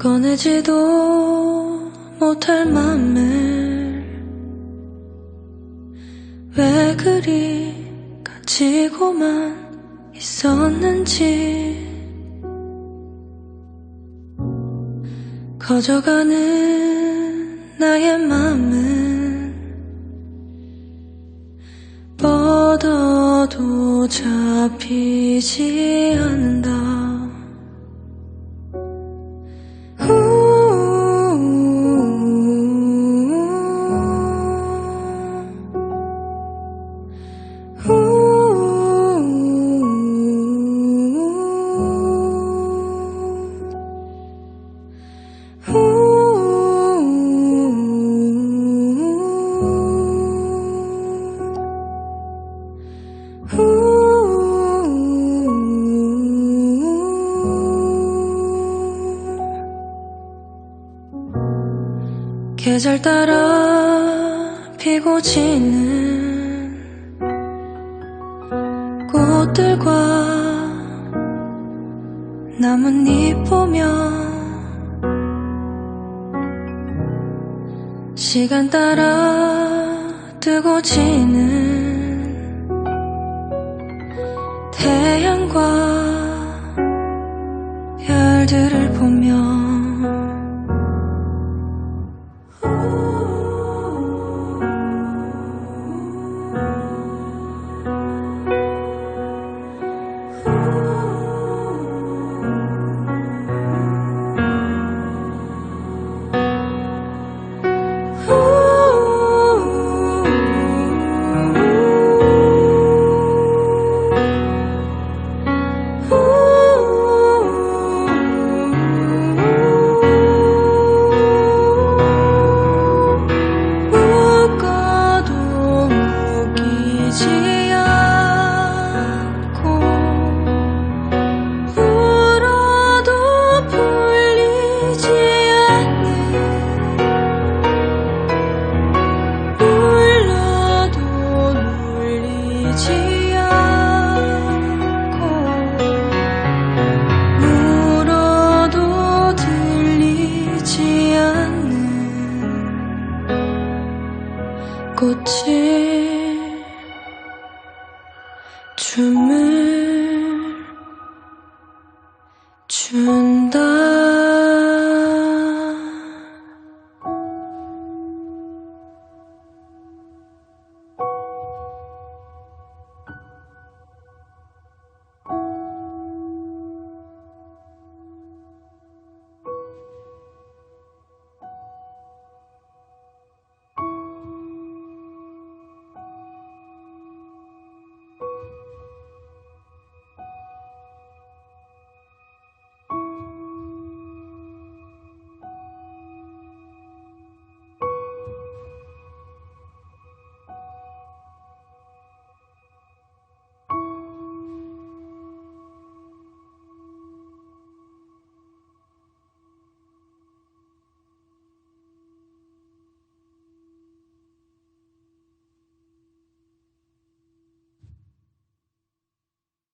꺼내지도 못할 맘을 왜 그리 가지고만 있었는지 커져가는 나의 맘은 뻗어도 잡히지 않는다 계절 따라 피고 지는 꽃들과 나뭇잎 보며 시간 따라 뜨고 지는 꽃이 춤을